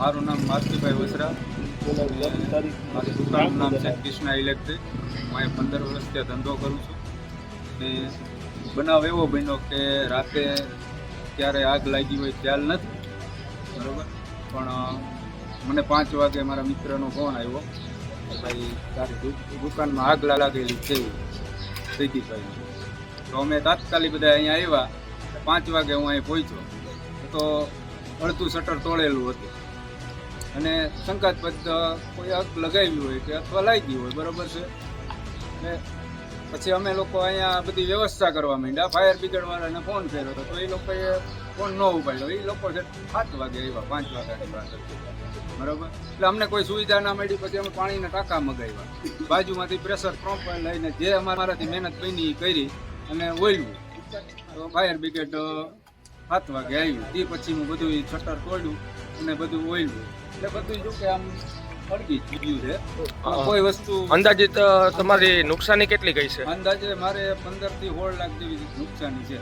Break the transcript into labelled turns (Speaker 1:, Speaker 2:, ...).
Speaker 1: મારું નામ મારુતિભાઈ વસરા મારી દુકાનનું નામ છે કૃષ્ણા ઇલેક્ટ્રિક. હું અહીં પંદર વર્ષથી ત્યાં ધંધો કરું છું. ને બનાવ એવો બન્યો કે રાતે ક્યારે આગ લાગી હોય ખ્યાલ નથી. બરાબર? પણ મને પાંચ વાગે મારા મિત્રનો ફોન આવ્યો કે ભાઈ, તારી દુકાનમાં આગ લાગેલી છે. જયદીપભાઈ તો અમે તાત્કાલિક બધા અહીંયા આવ્યા. પાંચ વાગે હું અહીં પહોંચ્યો. તો અડધું શટર તોડેલું હતું. અને શંકાસ્પદ કોઈ અક લગાવી હોય કે અથવા લાગી હોય, બરોબર છે? ને પછી અમે લોકો અહીંયા બધી વ્યવસ્થા કરવા માંડ્યા. ફાયર બ્રિગેડ વાળાને ફોન કર્યો હતો. તો એ લોકોએ ફોન ન ઉપાડ્યો. એ લોકો સાત વાગે આવ્યા, પાંચ વાગ્યાની વાત બરાબર? એટલે અમને કોઈ સુવિધા ના મળી, પછી અમે પાણીના ટાંકા મગાવ્યા. બાજુમાંથી પ્રેશર પંપ લઈને જે અમારાથી મહેનત બની કરી અને ઓઈલું તો ફાયર બ્રિગેડ સાત વાગે આવ્યું તે પછી હું બધું એ શટર તોડ્યું અને બધું ઓઈલું એટલે બધું જો કે આમ અડગી ગયું છે. કોઈ વસ્તુ
Speaker 2: અંદાજિત તમારી નુકસાની કેટલી ગઈ છે?
Speaker 1: અંદાજે મારે પંદરથી સોળ લાખ જેવી નુકસાની છે.